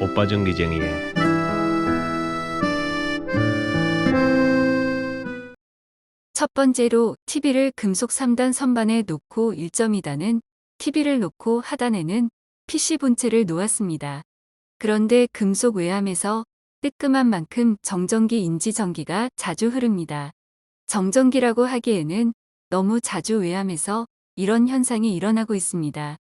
오빠 전기쟁이의 첫 번째로 TV를 금속 3단 선반에 놓고 1.2단은 TV를 놓고 하단에는 PC 본체를 놓았습니다. 그런데 금속 외함에서 뜨끔한 만큼 정전기 인지 전기가 자주 흐릅니다. 정전기라고 하기에는 너무 자주 외함에서 이런 현상이 일어나고 있습니다.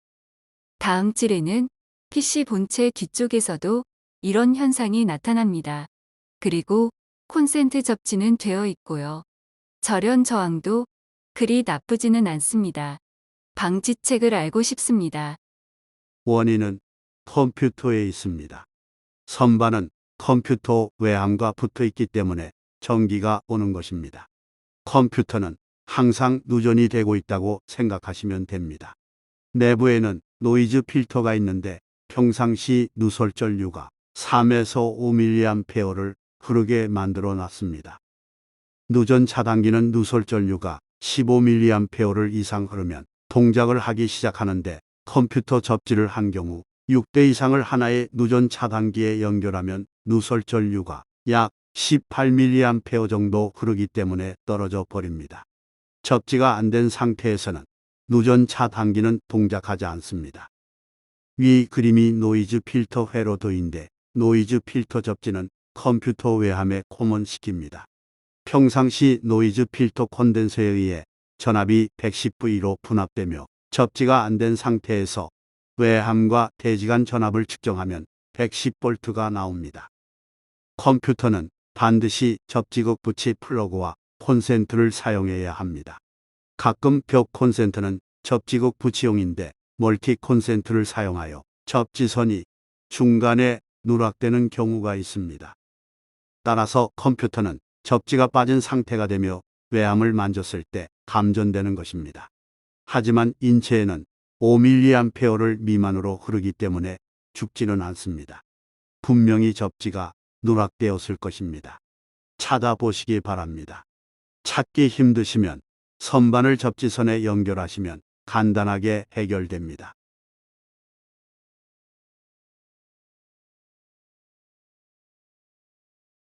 다음 질에는 PC 본체 뒤쪽에서도 이런 현상이 나타납니다. 그리고 콘센트 접지는 되어 있고요. 절연 저항도 그리 나쁘지는 않습니다. 방지책을 알고 싶습니다. 원인은 컴퓨터에 있습니다. 선반은 컴퓨터 외함과 붙어 있기 때문에 전기가 오는 것입니다. 컴퓨터는 항상 누전이 되고 있다고 생각하시면 됩니다. 내부에는 노이즈 필터가 있는데 평상시 누설전류가 3에서 5mA를 흐르게 만들어 놨습니다. 누전 차단기는 누설전류가 15mA를 이상 흐르면 동작을 하기 시작하는데 컴퓨터 접지를 한 경우 6대 이상을 하나의 누전 차단기에 연결하면 누설 전류가 약 18mA 정도 흐르기 때문에 떨어져 버립니다. 접지가 안 된 상태에서는 누전 차단기는 동작하지 않습니다. 위 그림이 노이즈 필터 회로도인데 노이즈 필터 접지는 컴퓨터 외함에 코먼시킵니다. 평상시 노이즈 필터 콘덴서에 의해 전압이 110V로 분압되며 접지가 안 된 상태에서 외함과 대지간 전압을 측정하면 110V가 나옵니다. 컴퓨터는 반드시 접지극 부치 플러그와 콘센트를 사용해야 합니다. 가끔 벽 콘센트는 접지극 부치용인데 멀티 콘센트를 사용하여 접지선이 중간에 누락되는 경우가 있습니다. 따라서 컴퓨터는 접지가 빠진 상태가 되며 외함을 만졌을 때 감전되는 것입니다. 하지만 인체에는 5mA를 미만으로 흐르기 때문에 죽지는 않습니다. 분명히 접지가 누락되었을 것입니다. 찾아보시기 바랍니다. 찾기 힘드시면 선반을 접지선에 연결하시면 간단하게 해결됩니다.